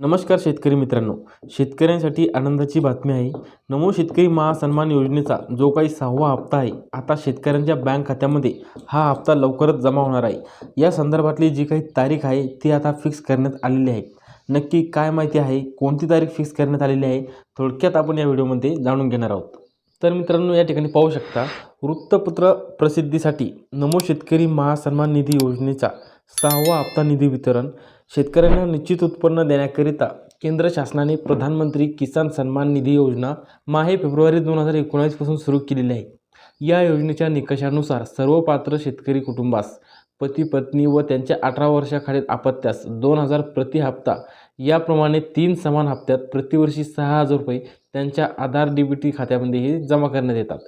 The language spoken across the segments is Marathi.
नमस्कार शेतकरी मित्रांनो. शेतकऱ्यांसाठी आनंदाची बातमी आहे. नमो शेतकरी महासन्मान योजनेचा जो काही सहावा हप्ता आहे आता शेतकऱ्यांच्या बँक खात्यामध्ये हा हप्ता लवकरच जमा होणार आहे. या संदर्भातली जी काही तारीख आहे ती आता फिक्स करण्यात आलेली आहे. नक्की काय माहिती आहे कोणती तारीख फिक्स करण्यात आलेली आहे थोडक्यात आपण या व्हिडिओमध्ये जाणून घेणार आहोत. तर मित्रांनो या ठिकाणी पाहू शकता वृत्तपत्र प्रसिद्धीसाठी नमो शेतकरी महासन्मान निधी योजनेचा सहावा हप्ता निधी वितरण. शेतकऱ्यांना निश्चित उत्पन्न देण्याकरिता केंद्र शासनाने प्रधानमंत्री किसान सन्मान निधी योजना माहे फेब्रुवारी दोन हजार एकोणावीसपासून सुरू केलेली आहे. या योजनेच्या निकषानुसार सर्व पात्र शेतकरी कुटुंबास पती पत्नी व त्यांच्या अठरा वर्षाखालील अपत्यास दोन हजार प्रति हप्ता याप्रमाणे तीन समान हप्त्यात प्रतिवर्षी सहा हजार रुपये त्यांच्या आधार डी बी टी खात्यामध्येही जमा करण्यात येतात.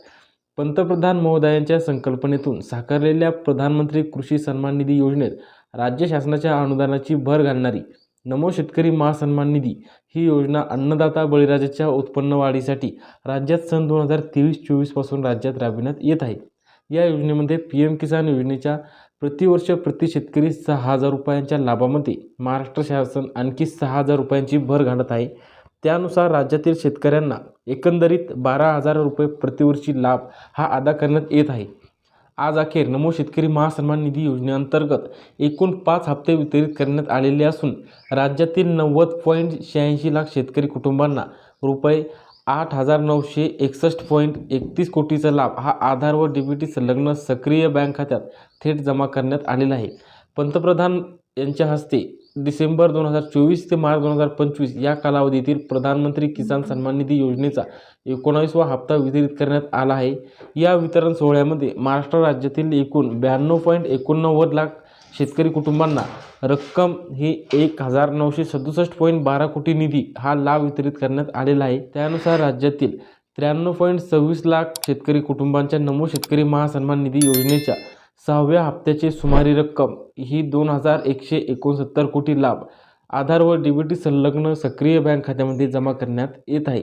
पंतप्रधान महोदयांच्या संकल्पनेतून साकारलेल्या प्रधानमंत्री कृषी सन्मान निधी योजनेत राज्य शासनाच्या अनुदानाची भर घालणारी नमो शेतकरी महासन्मान निधी ही योजना अन्नदाता बळीराजाच्या उत्पन्न वाढीसाठी राज्यात सन दोन हजार तेवीस चोवीसपासून राज्यात राबविण्यात येत आहे. या योजनेमध्ये पी एम किसान योजनेच्या प्रतिवर्ष प्रति शेतकरी सहा हजार रुपयांच्या लाभामध्ये महाराष्ट्र शासन आणखी सहा हजार रुपयांची भर घालत आहे. त्यानुसार राज्यातील शेतकऱ्यांना एकंदरीत बारा हजार रुपये प्रतिवर्षी लाभ हा अदा करण्यात येत आहे. आज अखेर नमो शेतकरी महासन्मान निधी योजनेअंतर्गत एकूण पाच हप्ते वितरित करण्यात आलेले असून राज्यातील नव्वद पॉईंट शहाऐंशी लाख शेतकरी कुटुंबांना रुपये आठ हजार नऊशे एकसष्ट पॉईंट एकतीस कोटीचा लाभ हा आधार व डीबीटी संलग्न सक्रिय बँक खात्यात थेट जमा करण्यात आलेला आहे. पंतप्रधान यांच्या हस्ते डिसेंबर दोन हजार चोवीस ते मार्च दोन हजार पंचवीस या कालावधीतील प्रधानमंत्री किसान सन्मान निधी योजनेचा एकोणावीसवा हप्ता वितरित करण्यात आला आहे. या वितरण सोहळ्यामध्ये महाराष्ट्र राज्यातील एकूण ब्याण्णव पॉईंट एकोणनव्वद लाख शेतकरी कुटुंबांना रक्कम ही एक हजार नऊशे सदुसष्ट पॉईंट बारा कोटी निधी हा लाभ वितरित करण्यात आलेला आहे. त्यानुसार राज्यातील त्र्याण्णव पॉईंट सव्वीस लाख शेतकरी कुटुंबांच्या नमो शेतकरी महासन्मान निधी योजनेच्या सहाव्या हप्त्याची सुमारी रक्कम ही दोन हजार एकशे एकोणसत्तर कोटी लाभ आधार व डी बी टी संलग्न सक्रिय बँक खात्यामध्ये जमा करण्यात येत आहे.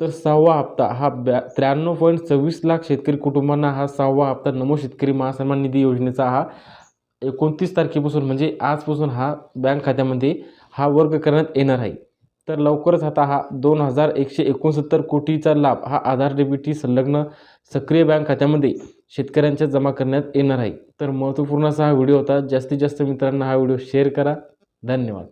तर सहावा हप्ता हा ब्या त्र्याण्णव पॉईंट सव्वीस लाख शेतकरी कुटुंबांना हा सहावा हप्ता नमो शेतकरी महासन्मान निधी योजनेचा हा एकोणतीस तारखेपासून म्हणजे आजपासून हा बँक खात्यामध्ये हा वर्ग करण्यात येणार आहे. तर लवकरच आता हा दोन हजार एकशे एकोणसत्तर कोटीचा लाभ हा आधार डी बी टी संलग्न सक्रिय बँक खात्यामध्ये शेतकऱ्यांच्या जमा करण्यात येणार आहे. तर महत्त्वपूर्ण असा हा व्हिडिओ होता. जास्तीत जास्त मित्रांना हा व्हिडिओ शेअर करा. धन्यवाद.